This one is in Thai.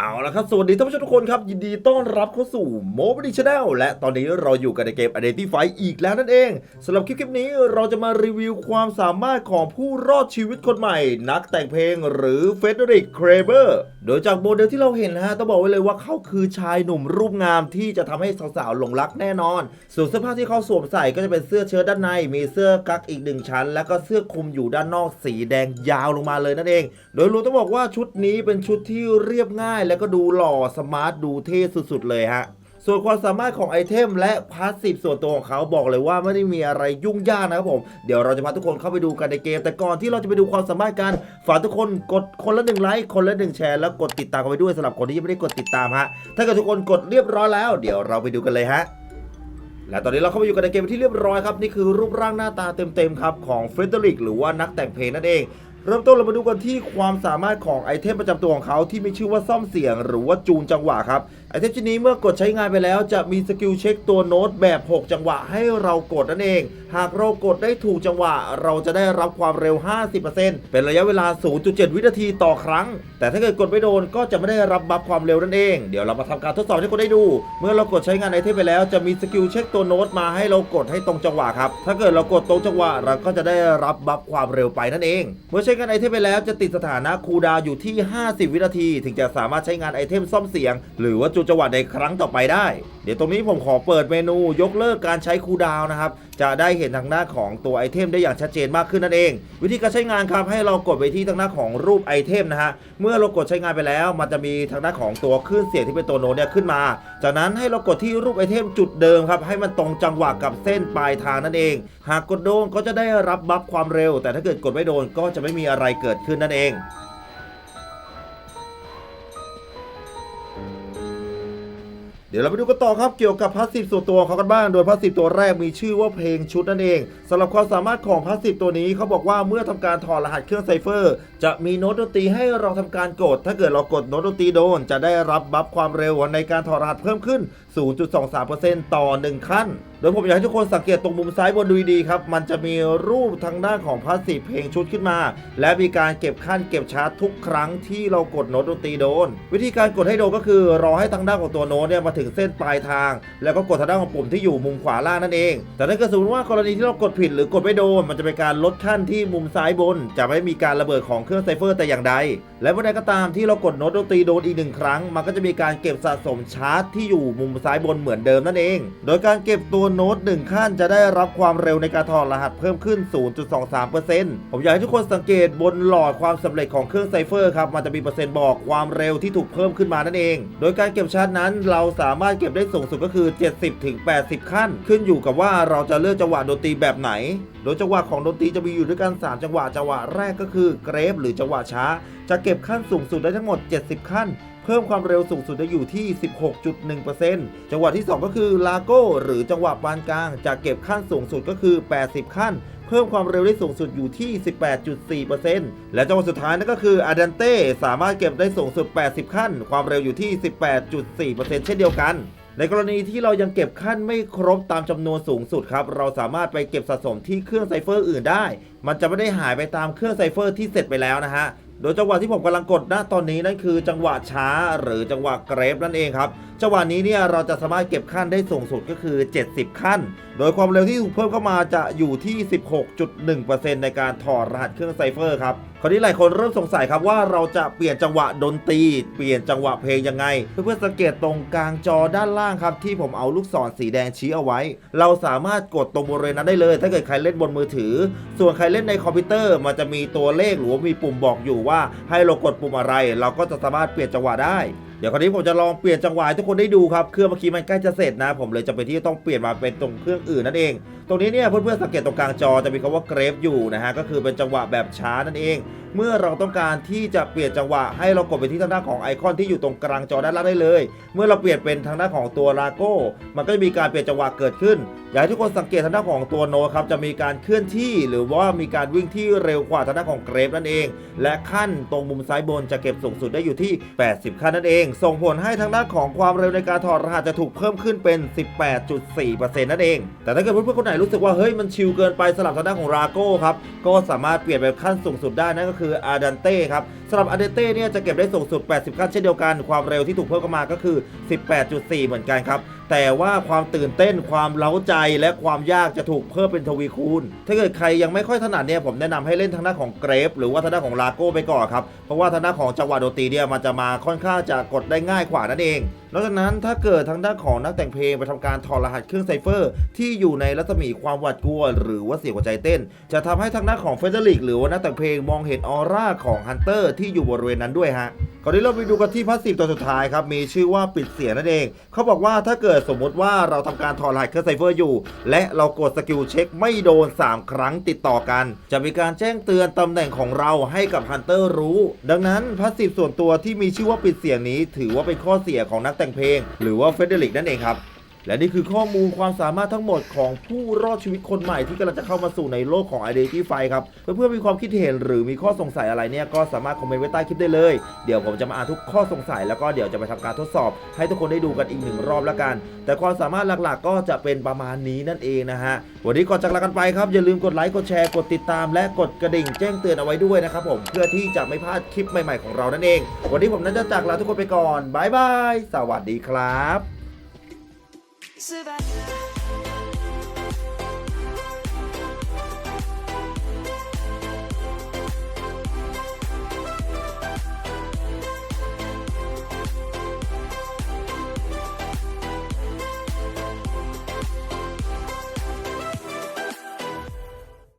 เอาละครับ สวัสดีท่านผู้ชมทุกคนครับ ยินดีต้อนรับเข้าสู่โมบิ y ช h แนลและตอนนี้เราอยู่กันในเกม Identify อีกแล้วนั่นเองสำหรับคลิปนี้เราจะมารีวิวความสามารถของผู้รอดชีวิตคนใหม่ นักแต่งเพลงหรือเฟเดริกเครเบอร์โดยจากโมเดลที่เราเห็นฮะต้องบอกไว้เลยว่าเขาคือชายหนุ่มรูปงามที่จะทำให้สาวๆหลงรักแน่นอนส่วนเสื้อผ้าที่เขาสวมใส่ก็จะเป็นเสื้อเชิ้ตด้านใน มีเสื้อกั๊กอีกหนึ่งชั้น แล้วก็เสื้อคลุมอยู่ด้านนอกสีแดงยาวลงมาเลยนั่นเอง โดยรวมต้องบอกว่าชุดนี้เป็นชุดที่เรียบง่ายแล้วก็ดูหล่อสมาร์ทดูเท่สุดๆเลยฮะ ส่วนความสามารถของไอเทมและพาสซีฟส่วนตัวของเขาบอกเลยว่าไม่ได้มีอะไรยุ่งยากนะครับผม เดี๋ยวเราจะพาทุกคนเข้าไปดูกันในเกม แต่ก่อนที่เราจะไปดูความสามารถกันฝากทุกคนกดคนละหนึ่งไลค์คนละหนึ่งแชร์แล้วกดติดตามกันไปด้วยสำหรับคนที่ยังไม่ได้กดติดตามฮะถ้าเกิดทุกคนกดเรียบร้อยแล้ว เดี๋ยวเราไปดูกันเลยฮะและตอนนี้เราเข้ามาอยู่กันในเกมที่เรียบร้อยครับ นี่คือรูปร่างหน้าตาเต็มๆครับ ของเฟรเดริกหรือว่านักแต่งเพลงนั่นเอง เริ่มต้นเรามาดูกันที่ความสามารถของไอเทมประจำตัวของเขาที่มีชื่อว่าซ่อมเสียง หรือว่าจูนจังหวะครับไอเทมชิ้นนี้เมื่อกดใช้งานไปแล้วจะมีสกิลเช็คตัวโน้ตแบบ 6 จังหวะให้เรากดนั่นเอง หากเรากดได้ถูกจังหวะ เราจะได้รับความเร็ว 50%เป็นระยะเวลา 0.7 วินาทีต่อครั้ง แต่ถ้าเกิดกดไม่โดนก็จะไม่ได้รับบัฟความเร็วนั่นเอง เดี๋ยวเรามาทำการทดสอบให้คนได้ดู เมื่อเรากดใช้งานไอเทมไปแล้วจะมีสกิลเช็คตัวโน้ตมาให้เรากดให้ตรงจังหวะครับ ถ้าเกิดเรากดตรงจังหวะเราก็จะได้รับบัฟความเร็วไปนั่นเอง เมื่อใช้งานไอเทมไปแล้วจะติดสถานะคูดาวอยู่ที่ 50 วินาที ถึงจะสามารถใช้งานไอเทมซ่อมเสียง หรือว่าจูนจังหวะในครั้งต่อไปได้ เดี๋ยวตรงนี้ผมขอเปิดเมนูยกเลิกการใช้คูดาวน์นะครับ จะได้เห็นทางหน้าของตัวไอเทมได้อย่างชัดเจนมากขึ้นนั่นเอง วิธีการใช้งานครับให้เรากดไปที่ทางหน้าของรูปไอเทมนะฮะ เมื่อเรากดใช้งานไปแล้ว มันจะมีทางหน้าของตัวคลื่นเสียงที่เป็นตัวโน้ตเนี่ยขึ้นมา จากนั้นให้เรากดที่รูปไอเทมจุดเดิมครับให้มันตรงจังหวะกับเส้นปลายทางนั่นเอง หากกดโดนก็จะได้รับบัฟความเร็ว แต่ถ้าเกิดกดไม่โดนก็จะไม่มีอะไรเกิดขึ้นนั่นเอง ดี๋ยวเราไปดูกันต่อครับเกี่ยวกับพาสซีฟส่วนตัวเขากันบ้าง โดยพาสซีฟตัวแรกมีชื่อว่าเพลงชุดนั่นเองสำหรับความสามารถของพาสซีฟตัวนี้เขาบอกว่าเมื่อทำการถอดรหัสเครื่องไซเฟอร์ จะมีโน้ตดนตรีให้เราทำการกด ถ้าเกิดเรากดโน้ตดนตรีโดน จะได้รับบัฟความเร็วในการถอดรหัสเพิ่มขึ้น 0.23%ต่อ 1 ขั้น โดยผมอยากให้ทุกคนสังเกตตรงมุมซ้ายบนดูดีครับ มันจะมีรูปทางด้านของพาสซีฟเพลงชุดขึ้นมา และมีการเก็บขั้นเก็บชาร์จทุกครั้งที่เรากดโน้ตดนตรีโดน วิธีการกดให้โดนก็คือรอให้ทางด้านของตัวโน้ตเนี่ยมาถึงเส้นปลายทาง แล้วก็กดทางด้านของปุ่มที่อยู่มุมขวาล่างนั่นเอง แต่ถ้าเกิดสมมติว่ากรณีที่เรากดผิดหรือกดไม่โดน มันจะเป็นการลดขั้นที่มุมซ้ายบน จะไม่มีการระเบิดของเครื่องไซเฟอร์แต่อย่างใด และเมื่อใดก็ตามที่เรากดโน้ตดนตรีโดนอีกหนึ่งครั้ง มันก็จะมีการเก็บสะสมชาร์จที่อยู่มุมซ้ายบนเหมือนเดิมนั่นเอง โดยการเก็บตัวโน้ตหนึ่งขั้นจะได้รับความเร็วในการถอดรหัสเพิ่มขึ้น 0.23%ผมอยากให้ทุกคนสังเกตบนหลอดความสำเร็จของเครื่องไซเฟอร์ครับมันจะมีเปอร์เซ็นต์บอกความเร็วที่ถูกเพิ่มขึ้นมานั่นเอง โดยการเก็บชาร์จนั้นเราสาามารถเก็บได้สูงสุดก็คือ 70-80 ขั้น ขึ้นอยู่กับว่าเราจะเลือกจังหวะดนตรีแบบไหน โดยจังหวะของดนตรีจะมีอยู่ด้วยกัน 3 จังหวะจังหวะแรกก็คือเกรฟหรือจังหวะช้า จะเก็บขั้นสูงสุดได้ทั้งหมด 70 ขั้น พิ่มความเร็วสูงสุดได้อยู่ที่ 16.1%จังหวะที่ 2 ก็คือลาโก้หรือจังหวะปานกลางจะเก็บขั้นสูงสุดก็คือ 80 ขั้น เพิ่มความเร็วได้สูงสุดอยู่ที่ 18.4%และจังหวะสุดท้ายนั่นก็คืออาดันเต้สามารถเก็บได้สูงสุด 80 ขั้น ความเร็วอยู่ที่ 18.4%เช่นเดียวกันในกรณีที่เรายังเก็บขั้นไม่ครบตามจำนวนสูงสุดครับ เราสามารถไปเก็บสะสมที่เครื่องไซเฟอร์อื่นได้ มันจะไม่ได้หายไปตามเครื่องไซเฟอร์ที่เสร็จไปแล้วนะฮะ โดยจังหวะที่ผมกำลังกดนะตอนนี้นั่นคือจังหวะช้าหรือจังหวะเกรฟนั่นเองครับจังหวะนี้เนี่ยเราจะสามารถเก็บขั้นได้สูงสุดก็คือ 70 ขั้น โดยความเร็วที่ถูกเพิ่มเข้ามาจะอยู่ที่ 16.1%ในการถอดรหัสเครื่องไซเฟอร์ครับคราวนี้หลายคนเริ่มสงสัยครับว่าเราจะเปลี่ยนจังหวะดนตรี เปลี่ยนจังหวะเพลงยังไง เพื่อนๆสังเกตตรงกลางจอด้านล่างครับ ที่ผมเอาลูกศรสีแดงชี้เอาไว้ เราสามารถกดตรงบริเวณนั้นได้เลย ถ้าเกิดใครเล่นบนมือถือ ส่วนใครเล่นในคอมพิวเตอร์มันจะมีตัวเลขหรือว่ามีปุ่มบอกอยู่ว่า ให้เรากดปุ่มอะไร เราก็จะสามารถเปลี่ยนจังหวะได้ เดี๋ยวคราวนี้ผมจะลองเปลี่ยนจังหวะให้ทุกคนได้ดูครับ เครื่องเมื่อกี้มันใกล้จะเสร็จนะ ผมเลยจะเป็นที่ต้องเปลี่ยนมาเป็นตรงเครื่องอื่นนั่นเอง ตรงนี้เนี่ยเพื่อนๆสังเกตตรงกลางจอจะมีคำว่าเกรฟอยู่นะฮะ ก็คือเป็นจังหวะแบบช้านั่นเองเมื่อเราต้องการที่จะเปลี่ยนจังหวะให้เรากดไปที่ทางด้านของไอคอนที่อยู่ตรงกลางจอด้านล่างได้เลย เมื่อเราเปลี่ยนเป็นทางด้านของตัวลาโก้ มันก็จะมีการเปลี่ยนจังหวะเกิดขึ้น อยากให้ทุกคนสังเกตทางด้านของตัวโนครับจะมีการเคลื่อนที่หรือว่ามีการวิ่งที่เร็วกว่าทางด้านของเกรฟนั่นเอง และขั้นตรงมุมซ้ายบนจะเก็บสูงสุดได้อยู่ที่ 80 ขั้นนั่นเอง ส่งผลให้ทางด้านของความเร็วในการถอดรหัสจะถูกเพิ่มขึ้นเป็น 18.4%นั่นเอง แต่ถ้าเกิดเพื่อนๆคนไหนรู้สึกว่าเฮ้ยมันชิลเกินไปสำหรับทางด้านของราโก้ครับก็สามารถเปลี่ยนไปขั้นสูงสุดได้นั่นก็คืออาดันเต้ครับสำหรับอาดันเต้เนี่ยจะเก็บได้สูงสุด 80ขั้นเช่นเดียวกัน ความเร็วที่ถูกเพิ่มเข้ามาก็คือ 18.4 เหมือนกันครับ แต่ว่าความตื่นเต้นความเล้าใจและความยากจะถูกเพิ่มเป็นทวีคูณ ถ้าเกิดใครยังไม่ค่อยถนัดเนี่ยผมแนะนำให้เล่นทางด้านของเกรฟหรือว่าทางด้านของลาโก้ไปก่อนครับ เพราะว่าทางด้านของจังหวะดนตรีเนี่ยมันจะมาค่อนข้างจะกดได้ง่ายกว่านั่นเองนอกจากนั้นถ้าเกิดทางด้านของนักแต่งเพลงไปทำการถอดรหัสเครื่องไซเฟอร์ ที่อยู่ในรัศมีความหวาดกลัว หรือว่าเสียงหัวใจเต้น จะทำให้ทางด้านของเฟเดริกหรือว่านักแต่งเพลงมองเห็นออร่าของฮันเตอร์ที่อยู่บริเวณนั้นด้วยฮะคราวนี้เราไปดูกันที่พาสซีฟตัวสุดท้ายครับมีชื่อว่าปิดเสียงนั่นเอง เขาบอกว่าถ้าเกิดสมมติว่าเราทำการถอดรหัสเครื่องไซเฟอร์อยู่ และเรากดสกิลเช็คไม่โดน 3 ครั้งติดต่อกัน จะมีการแจ้งเตือนตำแหน่งของเราให้กับฮันเตอร์รู้ ดังนั้นพาสซีฟส่วนตัวที่มีชื่อว่าปิดเสียงนี้ ถือว่าเป็นข้อเสียของนักแต่งเพลง หรือว่าเฟเดริกนั่นเองครับ และนี่คือข้อมูลความสามารถทั้งหมดของผู้รอดชีวิตคนใหม่ที่กำลังจะเข้ามาสู่ในโลกของ Identity ไฟครับ เพื่อนๆมีความคิดเห็นหรือมีข้อสงสัยอะไรเนี่ยก็สามารถคอมเมนต์ไว้ใต้คลิปได้เลย เดี๋ยวผมจะมาอ่านทุกข้อสงสัยแล้วก็เดี๋ยวจะไปทำการทดสอบ ให้ทุกคนได้ดูกันอีกหนึ่งรอบแล้วกัน แต่ความสามารถหลักๆ ก็จะเป็นประมาณนี้นั่นเองนะฮะวันนี้ก่อนจากลากันไปครับอย่าลืมกดไลค์กดแชร์กดติดตาม และกดกระดิ่งแจ้งเตือนเอาไว้ด้วยนะครับผมเพื่อที่จะไม่พลาดคลิปใหม่ ๆของเรานั่นเอง วันนี้ผมนั้นจะจากลาทุกคนไปก่อนบายบายสวัสดีครับ Savannah